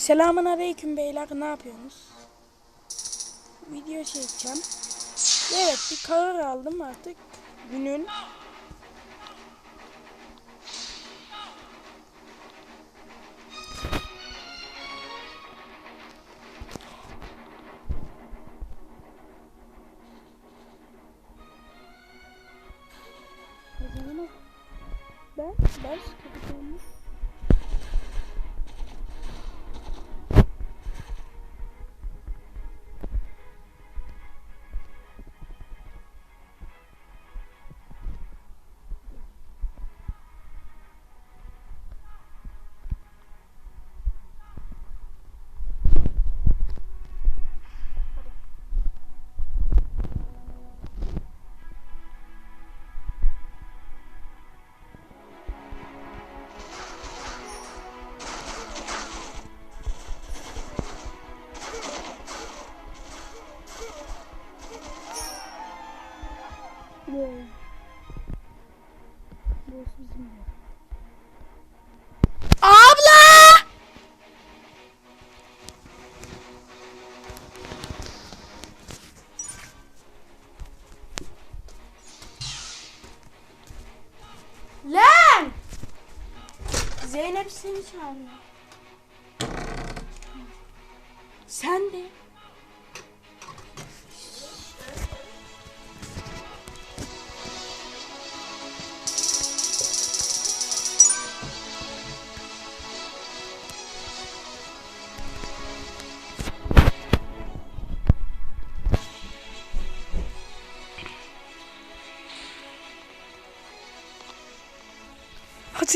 Selamun aleyküm beyler ne yapıyorsunuz? Video çekeceğim. Evet bir karar aldım artık. Günün Zeynep seni çağırıyor. Sen de.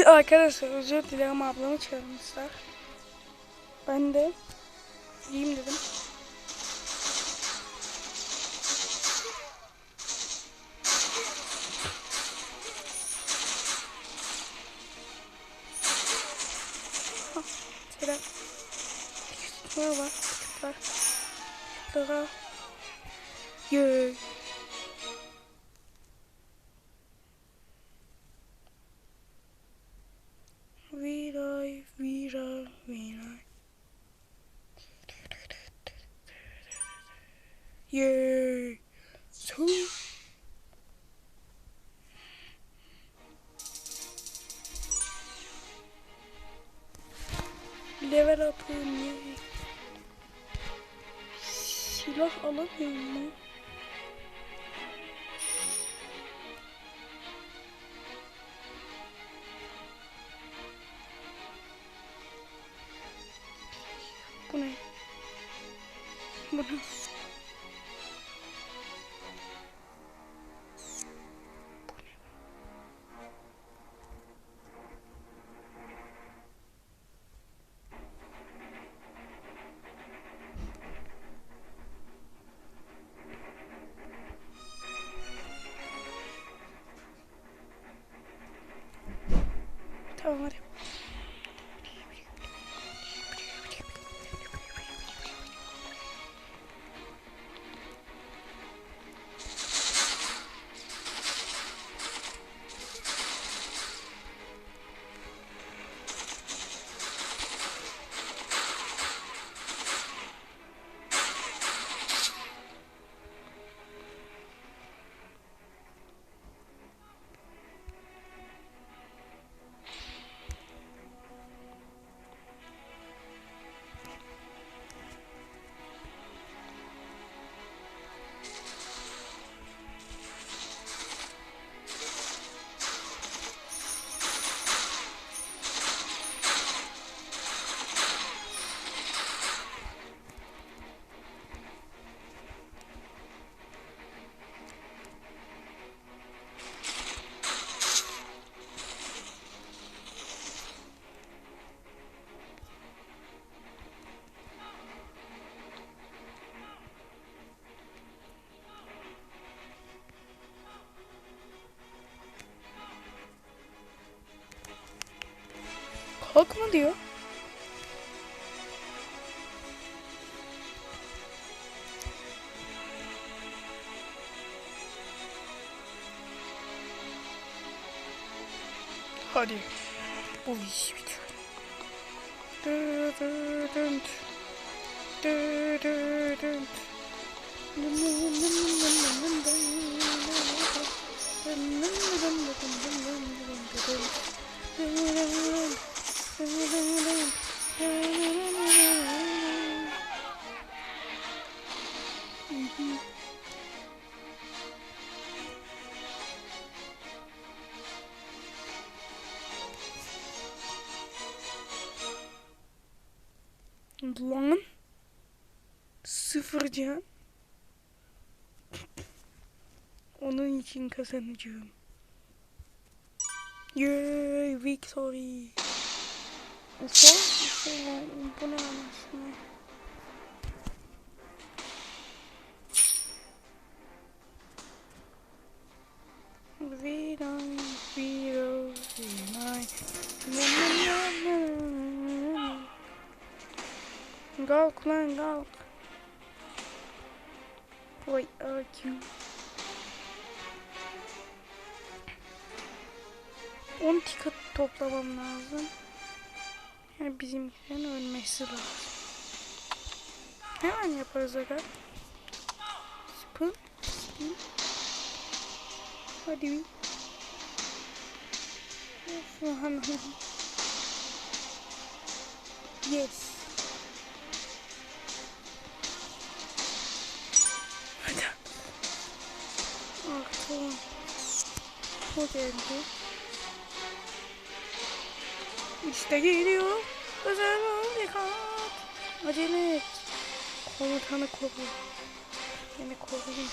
Arkadaşlar özür dilerim ablamı çağırmışlar. Ben de iyiyim dedim. Ah, Selam. Merhaba. Var. Merhaba. Yay. Viray, Oh, no. Hak mı diyor? Hadi. Bu iş bitiyor. Dö dö dö dö dö dö dö. vuracağım. Onun için kazanacağım. Yay victory. Son bir şey var. Bu ne anasını? We don't feel tonight. Kalk lan kalk. Vay akü. 10 ticket toplamam lazım. Yani bizimkilerin ölmesi lazım. Hemen yaparız aga. Spin. Spin. Hadi bir. Yes. O geldi. İşte geliyor. Özel harekat. Acele et. Komutanı koru. Beni koruyun.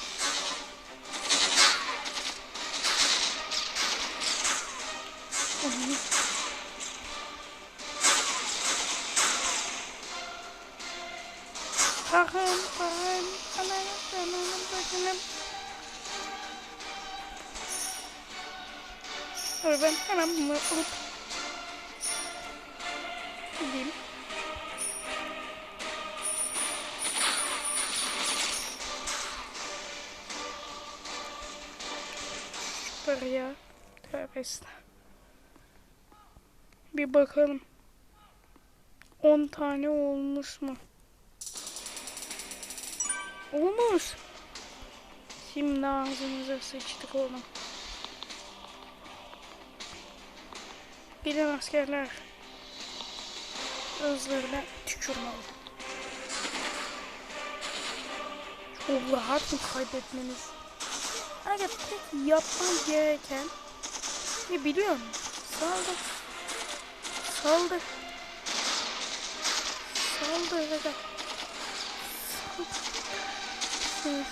Bakın, bakın. Anam, anam, Dur ben hemen bunu alıp gideyim. Süper ya. Bir bakalım. 10 tane olmuş mu? Olmuş. Şimdi ağzımıza sıçtık oğlum. Gidin askerler. Özlerine tükürme. Çok rahat kaybetmeniz? Aga tek yapman gereken ne biliyor musun? Saldır. Saldır. Saldır aga. Saldır. Seni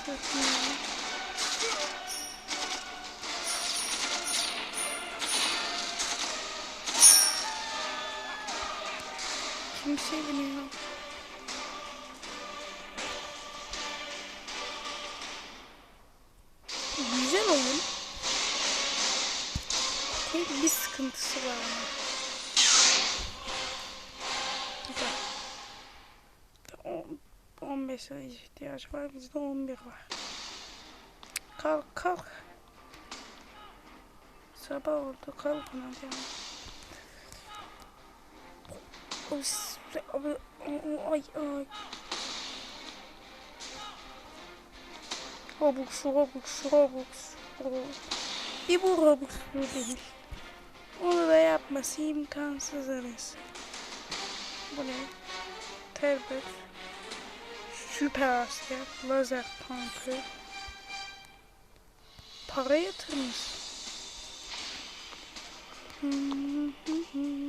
satayım. Kimse bilmiyor. Güzel oyun. Tek bir sıkıntısı var ama. Güzel. On- 15 lira ihtiyaç var. Bizde 11 var. Kalk kalk. Sabah oldu kalkın hadi. ama. Ay, ay, ay. Robux, Robux, Robux. Robux. Bir bu Robux değil. Onu da yapması imkansız arası. Bu ne? Terbet. Süper asker. Lazer tankı. Para yatırmış. Cepinde de nesin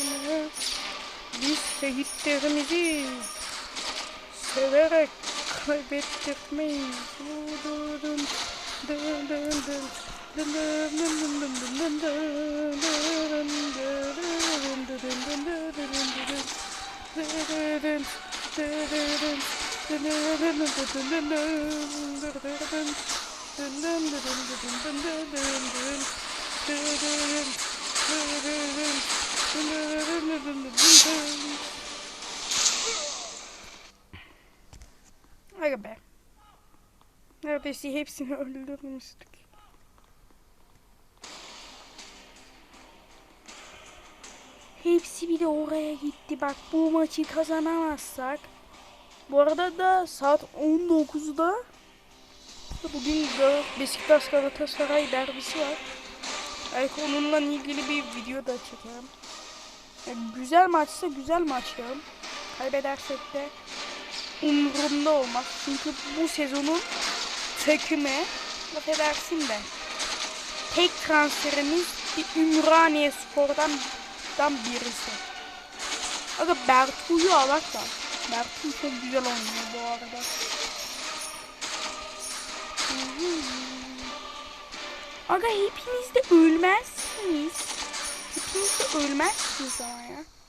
şehitlerimizi severek kaybettirmeyiz. Aga be. Neredeyse hepsini öldürmüştük. Hepsi bir de oraya gitti. Bak bu maçı kazanamazsak. Bu arada da saat 19'da bugün de Beşiktaş Galatasaray derbisi var. Belki onunla ilgili bir video da çekerim. Yani güzel maçsa güzel maç ya. Kaybedersek de umurumda olmaz. Çünkü bu sezonun takımı laf edersin de tek transferimiz bir Ümraniye Spor'dan dan birisi. Aga Bertu'yu alak da. Bertu çok güzel oynuyor bu arada. Aga hepiniz de ölmezsiniz. Hepiniz de ölmezsiniz ama ya.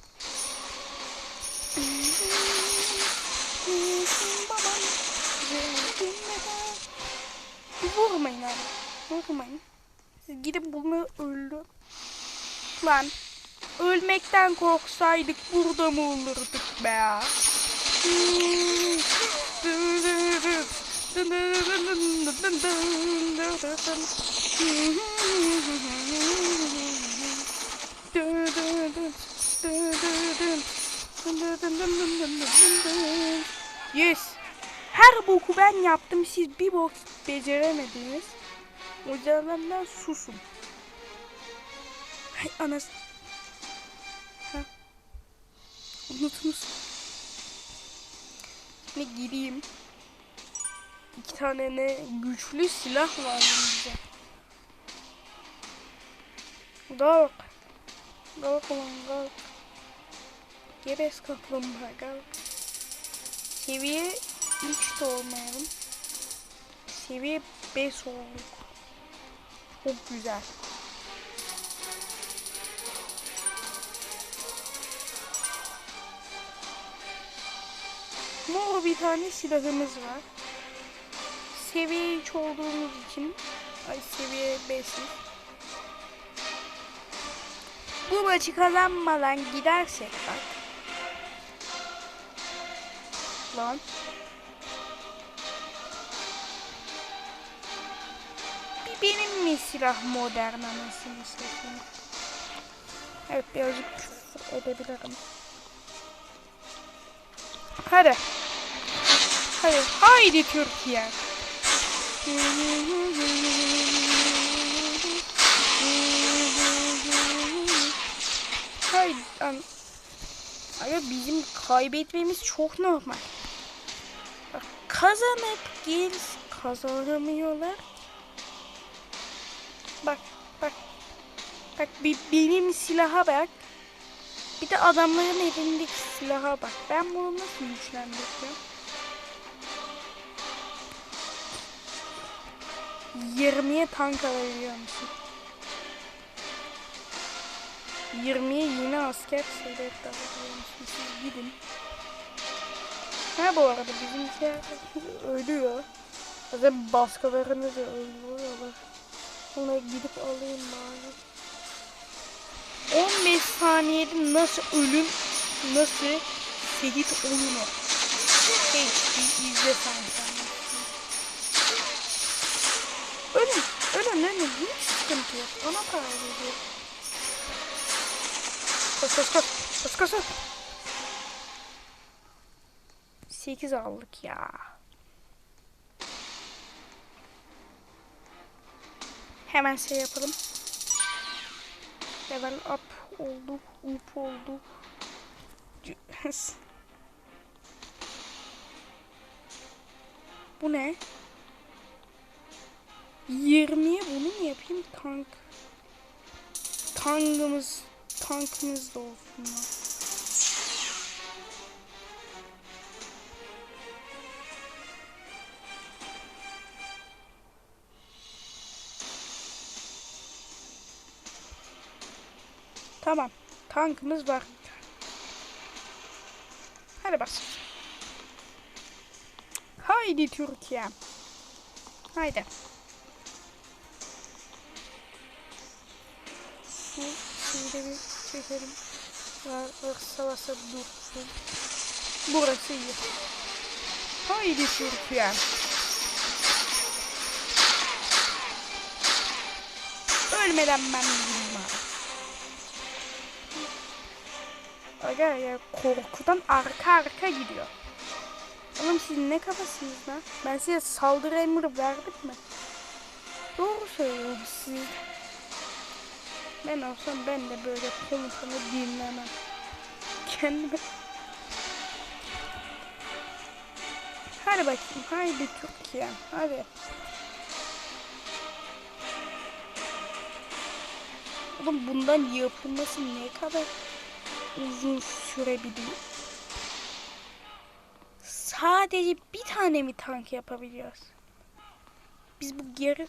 Vurmayın abi. Vurmayın. Siz gidip bunu öldür. Lan. Ölmekten korksaydık burada mı olurduk be ya? Yes. Her boku ben yaptım. Siz bir bok beceremediniz. O yüzden benden susun. Hay anas. Ha. Unutunuz. Ne gireyim. İki tane ne güçlü silah var bize. Kalk. Kalk ulan kalk. Geres kaplumbağa kalk. Seviye 3 de olmayalım. Seviye 5 olduk. Çok güzel. Mor bir tane silahımız var. Seviye 3 olduğumuz için ay seviye 5'iz. Bu maçı kazanmadan gidersek bak. Lan. Bir benim mi silah modern anasını satayım. Evet birazcık küfür edebilirim. Hadi. Hadi. Haydi Türkiye. Haydi. Aga bizim kaybetmemiz çok normal. Bak, kazanıp gel kazanamıyorlar. Bak bak. Bak bir benim silaha bak. Bir de adamların elindeki silaha bak. Ben bunu nasıl güçlendireceğim? 20'ye tank alabiliyor musun? 20'ye yine asker musun? Siz gidin. Ha bu arada bizimkiler ölüyor. Zaten baskalarını da öldürüyorlar. Ona gidip alayım bari. 15 saniyede nasıl ölüm, nasıl şehit olunur? Hiç bir izle sen sen. Ölün, ölün, ölün. Hiç sıkıntı yok. Ona para veriyor. Koş, koş, koş. Koş, koş, koş. 8 aldık ya. Hemen şey yapalım. Level up olduk, up olduk. Bu ne? 20'ye bunu mu yapayım? Tank. Tankımız, tankımız da olsun. ya. Tamam. Tankımız var. Hadi bas. Haydi Türkiye. Haydi. Var, varsa varsa dursun. Burası iyi. Haydi Türkiye. Ölmeden ben gideyim abi. Aga ya korkudan arka arka gidiyor. Oğlum siz ne kafasınız lan? Ben size saldırı emri verdim mi? Doğru söylüyorum siz. Ben olsam ben de böyle komutanı dinlemem. Kendime... Hadi bakayım. Haydi Türkiye. Hadi. Oğlum bundan yapılması ne kadar uzun sürebilir? Sadece bir tane mi tank yapabiliyoruz? Biz bu geri...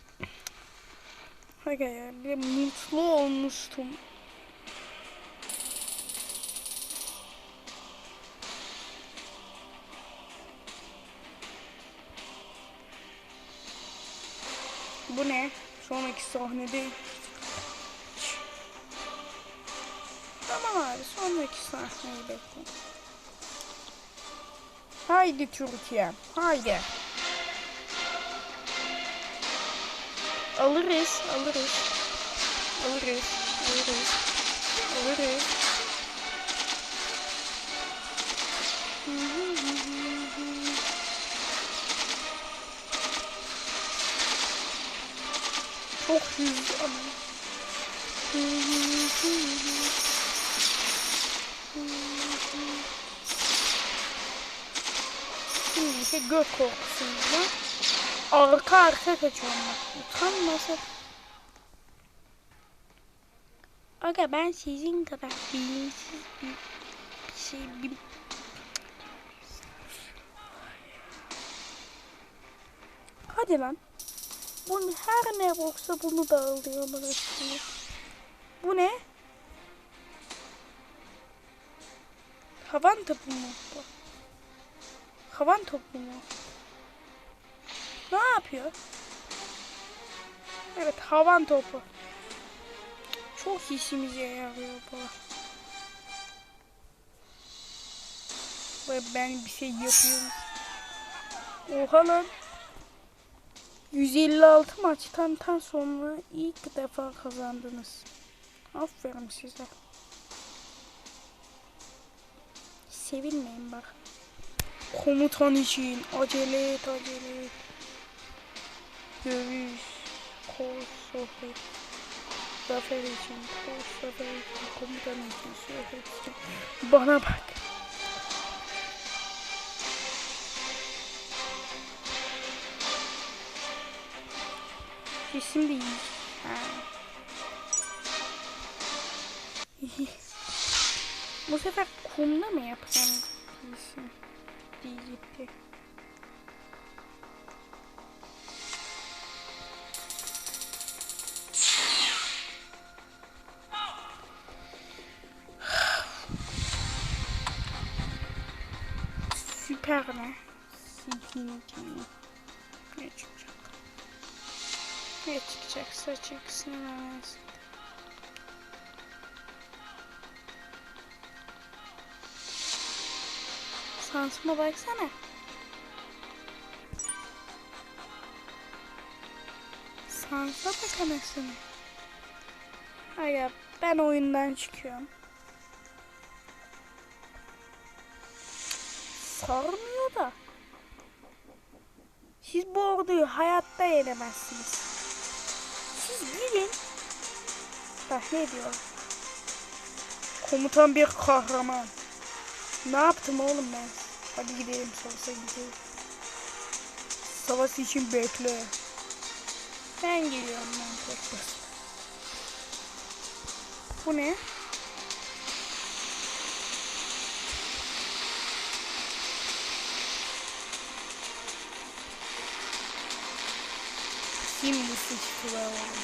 Aga ya bir mutlu olmuştum. Bu ne? Sonraki sahnede Tamam abi sonraki sahneyi bekleyin. Haydi Türkiye. Haydi. Alırız, alırız. Alırız, alırız. Alırız. Çok hızlı ama. Şimdi ise göt korkusuyla arka arka kaçıyorum bak. Utanmasa. Aga ben sizin kadar bilinçsiz bir, bir şey bil... Hadi lan. Bunu her ne yoksa bunu da alıyorlar üstüne. Bu ne? Havan topu mu bu? Havan topu mu? Ne yapıyor? Evet havan topu. Çok işimize yarıyor bu. Ve ben bir şey yapıyorum. Oha lan. 156 maçtan sonra ilk defa kazandınız. Aferin size. Sevilmeyin bak. Komutan için acele et acele et. Dövüş. Koş sohbet. Zafer için zafer için komutan için sohbet için. Bana bak. Şimdi. Ha. Bu sefer kumda mı yapacağım? Değilsin. Süper ne? Sizinki. Ne çıkacak? Çıkacaksa çıksın. anasını. Şansıma baksana. Şansa bak anasını. Aga ben oyundan çıkıyorum. Sarmıyor da. Siz bu orduyu hayatta yenemezsiniz. Siz gidin. Bak ne diyor? Komutan bir kahraman. Ne yaptım oğlum ben? Hadi gidelim savaşa gidelim. Savaş için bekle. Ben geliyorum ben tek başına. Bu ne? Şimdi sıçtılar oğlum.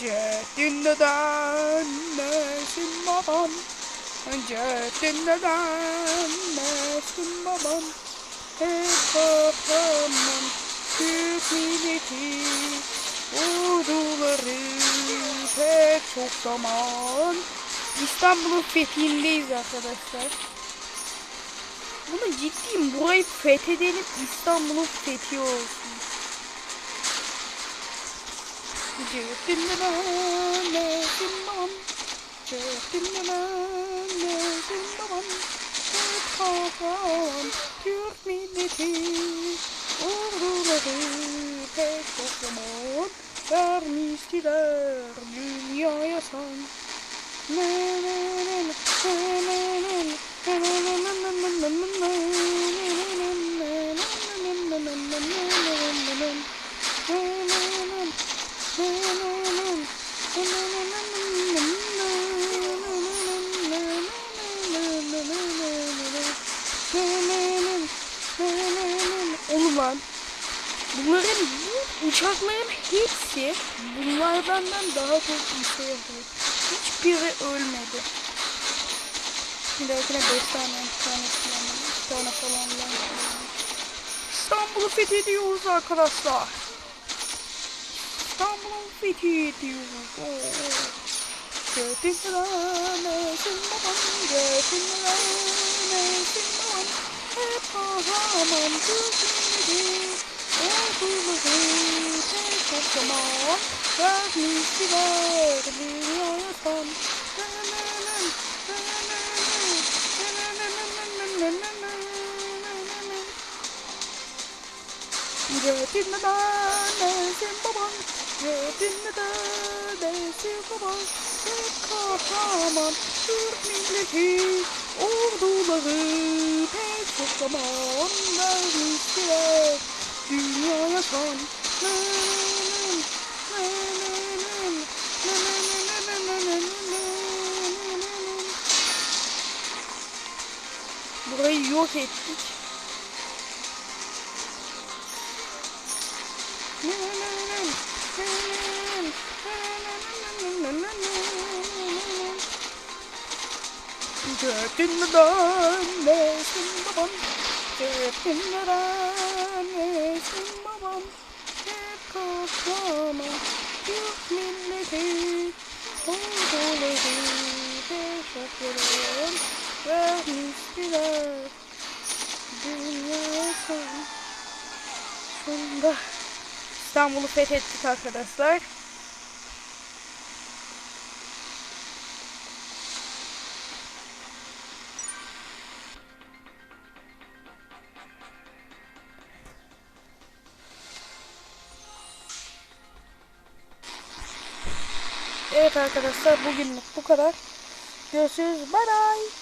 Cedin neden nesin babam? Cehennemden nesin babam Hep kahraman Türk milleti Orduları Pek çok zaman İstanbul'un fethindeyiz arkadaşlar Bunu ciddiyim burayı fethedelim İstanbul'un fethi olsun Cehennemden nesin babam Cehennemden nesin babam Hep kahraman Türk milleti Orduları pek çok zaman Vermiştiler dünyaya san Ne ne ne ne ne ne ne Oğlum lan. Bunların bu uçakların hepsi bunlardan daha çok bir şey yapıyor. Hiçbiri ölmedi. Bir dahakine 5 tane, 2 tane falan, 2 tane falan. İstanbul'u fethediyoruz arkadaşlar. 빛이 띄우고 그빛으로 내 신나만 그빛으로 내 신나만 해파하만 두신이 어둠을 대속점원 가진 시간을 밀려였던 이제 빛나다 내 신나만 götünden nesin babam. Hep kahraman Türk milleti orduları pek çok zaman vermiştiler dünyaya. Burayı yok ettik. Götünden nesin babam Götünden nesin babam Hep kahraman Türk milleti Orduları Teşekkürler Vermiştiler Dünya son Sonunda İstanbul'u fethettik arkadaşlar. Arkadaşlar bugünlük bu kadar. Görüşürüz. Bye bye.